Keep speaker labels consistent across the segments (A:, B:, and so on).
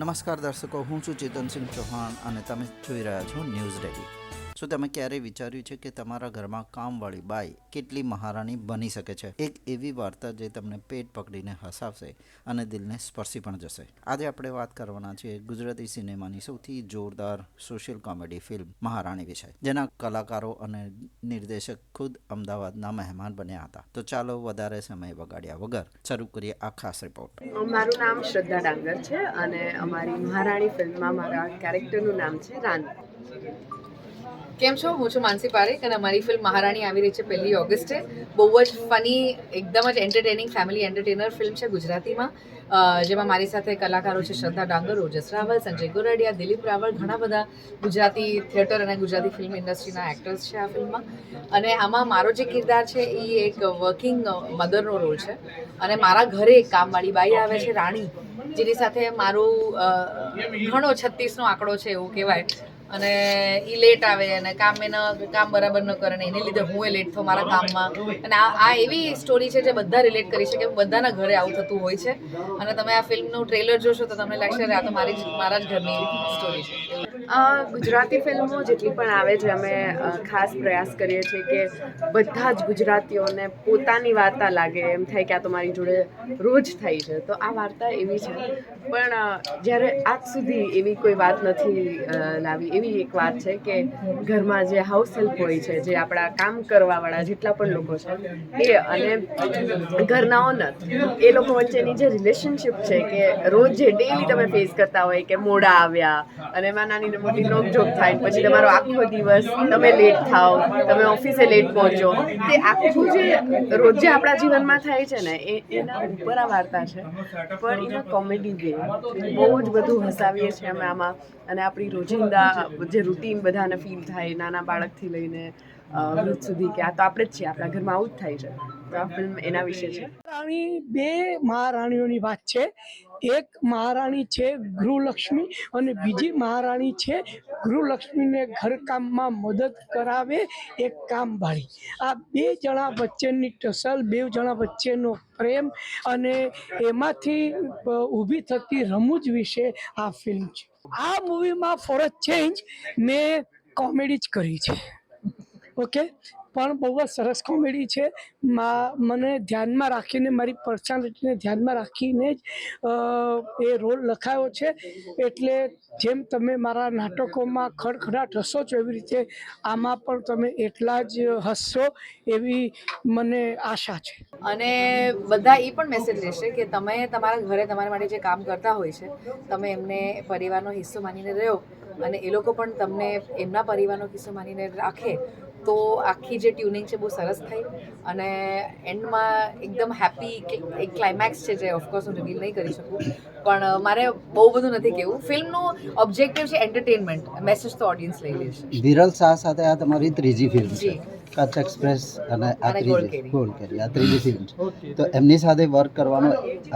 A: નમસ્કાર દર્શકો હું છું ચેતનસિંહ ચૌહાણ અને તમે જોઈ રહ્યા છો ન્યૂઝ રેડી. શું તમે ક્યારેય વિચાર્યું છે કે તમારા ઘરમાં કામવાળી બાઈ કેટલી મહારાણી બની શકે છે? એક એવી વાર્તા જે તમને પેટ પકડીને હસાવશે અને દિલને સ્પર્શી પણ જશે. આજે આપણે વાત કરવાના છીએ ગુજરાતી સિનેમાની સૌથી જોરદાર સોશિયલ કોમેડી ફિલ્મ, મહારાણી વિશે, જેના કલાકારો અને નિર્દેશક ખુદ અમદાવાદના મહેમાન બન્યા હતા. તો ચાલો વધારે સમય વગાડ્યા વગર શરૂ કરીએ આ ખાસ રિપોર્ટ
B: મારું નામ શ્રદ્ધા ડાંગર છે અને અમારી મહારાણી ફિલ્મમાં મારા કેરેક્ટરનું નામ છે રાની.
C: કેમ છો? હું છું માનસી પારેખ અને અમારી ફિલ્મ મહારાણી આવી રહી છે પહેલી ઓગસ્ટે. બહુ જ ફની એકદમ જ એન્ટરટેનિંગ ફેમિલી એન્ટરટેનર ફિલ્મ છે ગુજરાતીમાં. જેમાં મારી સાથે કલાકારો છે શ્રદ્ધા ડાંગર, ઓજસ રાવલ, સંજય ગોરડિયા, દિલીપ રાવલ, ઘણા બધા ગુજરાતી થિયેટર અને ગુજરાતી ફિલ્મ ઇન્ડસ્ટ્રીના એક્ટર્સ છે આ ફિલ્મમાં અને આમાં મારો જે કિરદાર છે એ એક વર્કિંગ મધરનો રોલ છે. અને મારા ઘરે એક કામવાળી બાઈ આવે છે, રાણી, જેની સાથે મારું ઘણો છત્રીસનો આંકડો છે એવું કહેવાય. અને એ લેટ આવે અને કામ એને કામ બરાબર ન કરે એને લીધે હું એ લેટ થઉં મારા કામમાં. અને આ એવી સ્ટોરી છે જે બધા રિલેટ કરી શકે બધાના ઘરે આવું થતું હોય છે. અને તમે આ ફિલ્મનું ટ્રેલર જોશો તો તમને લાગશે "અરે, આ તો મારી જ મારા જ ઘરની સ્ટોરી છે.
B: ગુજરાતી ફિલ્મો જેટલી પણ આવે છે અમે ખાસ પ્રયાસ કરીએ છીએ કે બધા જ ગુજરાતીઓને પોતાની વાર્તા લાગે. એમ થાય કે આ તો મારી જોડે રોજ થાય છે. તો આ વાર્તા એવી છે. પણ જ્યારે આજ સુધી એવી કોઈ વાત નથી લાવી. એવી એક વાત છે કે ઘરમાં જે હાઉસ હેલ્પ હોય છે, જે આપણા કામ કરવાવાળા જેટલા પણ લોકો છે, એ અને ઘરના ઓનર એ લોકો વચ્ચેની જે રિલેશનશિપ છે કે રોજ જે ડેલી તમે ફેસ કરતા હોય કે મોડા આવ્યા અને એમાં નાની મોટી નોકઝોક થાય પછી તમારો આખો દિવસ તમે લેટ થાવ તમે ઓફિસે લેટ પહોંચો, તે આખું જે રોજ આપણા જીવનમાં થાય છે ને, એ એના ઉપર આ વાર્તા છે. પણ એના કોમેડી વે બહુ જ બધું હસાવીએ છીએ અમે આમાં અને આપણી રોજિંદા જે રૂટીન બધાને ફીલ થાય, નાના બાળકથી લઈને વૃદ્ધ સુધી કે આ તો આપણે જ છીએ, આપણા ઘરમાં આવું જ થાય છે. તો આ ફિલ્મ એના વિશે છે.
D: રાણી બે મહારાણીઓની વાત છે. એક મહારાણી છે ગૃહલક્ષ્મી અને બીજી મહારાણી છે ગૃહલક્ષ્મીને ઘરકામમાં મદદ કરાવે, એક કામવાળી આ બે જણા વચ્ચેની ટસલ, બે જણા વચ્ચેનો પ્રેમ અને એમાંથી ઊભી થતી રમૂજ વિશે આ ફિલ્મ છે. આ મૂવીમાં ફોર ચેન્જ મેં કોમેડી જ કરી છે. ઓકે પણ બહુ જ સરસ કોમેડી છે. મા, મને ધ્યાનમાં રાખીને, મારી પર્સનાલિટીને ધ્યાનમાં રાખીને જ એ રોલ લખાયો છે. એટલે જેમ તમે મારા નાટકોમાં ખડખડાટ હસો છો એવી રીતે આમાં પણ તમે એટલા જ હસશો એવી મને આશા છે.
C: અને બધા એ પણ મેસેજ રહેશે કે તમે તમારા ઘરે તમારા માટે જે કામ કરતા હોય છે, તમે એમને પરિવારનો હિસ્સો માનીને રહો અને એ લોકો પણ તમને એમના પરિવારનો કિસ્સો માનીને રાખે તો આખી જે ટ્યુનિંગ છે બહુ સરસ થઈ અને એન્ડમાં એકદમ હેપી એક ક્લાઇમેક્સ છે જે ઓફકોર્સ હું રિવીલ નહીં કરી શકું. પણ મારે બહુ બધું નથી કહેવું ફિલ્મનું ઓબ્જેક્ટિવ છે એન્ટરટેનમેન્ટ મેસેજ તો ઓડિયન્સ લઈ લેશે
A: વિરલ શાહ સાથે આ તમારી ત્રીજી ફિલ્મ છે. કચ્છ એક્સપ્રેસ અને આ ત્રીજી
C: ગોલકેરી.
A: ગોલકેરી આ ત્રીજી ફિલ્મ છે. તો એમની સાથે વર્ક કરવાનો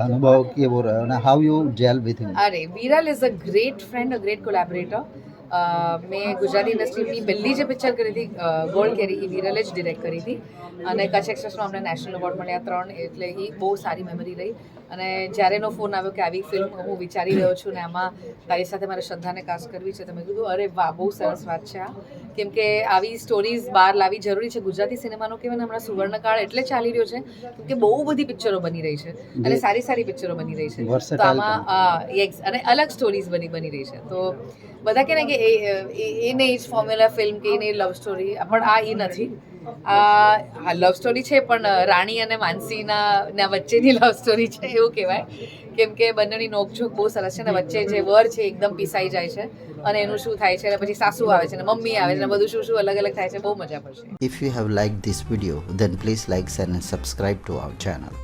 A: અનુભવ કેવો રહ્યો અને how you gel with him
C: અરે Viral is a great friend a great collaborator મેં ગુજરાતી ઇન્ડસ્ટ્રીની પહેલી જે પિક્ચર કરી હતી ગોલ્ડ કેરી એ વિરલે જ ડિરેક્ટ કરી હતી. અને કચ્છ એક્સપ્રેસમાં અમને નેશનલ એવોર્ડ મળ્યા ત્રણ એટલે એ બહુ સારી મેમરી રહી. અને જ્યારે એનો ફોન આવ્યો કે આવી ફિલ્મ હું વિચારી રહ્યો છું ને આમાં તારી સાથે મારે શ્રદ્ધાને કાસ્ટ કરવી છે તો મેં કીધું અરે વાહ બહુ સરસ વાત છે આ. કેમ કે આવી સ્ટોરીઝ બહાર લાવી જરૂરી છે. ગુજરાતી સિનેમાનો કહેવાય ને હમણાં સુવર્ણકાળ એટલે ચાલી રહ્યો છે કેમ કે બહુ બધી પિક્ચરો બની રહી છે. અને સારી સારી પિક્ચરો બની રહી છે. તો આમાં અને અલગ સ્ટોરીઝ બની બની રહી છે. તો બધા કહે ને કે એ, એ- જ ફોર્મ્યુલા ફિલ્મ કે એ લવ સ્ટોરી પણ આ એ નથી. આ આ લવ સ્ટોરી છે, પણ રાણી અને માનસીના વચ્ચેની લવ સ્ટોરી છે, એવું કહેવાય. કેમ કે બંનેની નોકઝોક બહુ સરસ છે ને, વચ્ચે જે વર છે, એકદમ પીસાઈ જાય છે. અને એનું શું થાય છે, અને પછી સાસુ આવે છે, ને મમ્મી આવે છે, ને બધું શું શું અલગ અલગ થાય છે, બહુ મજા પડશે.
A: If you have liked this video then please share, and subscribe to our channel.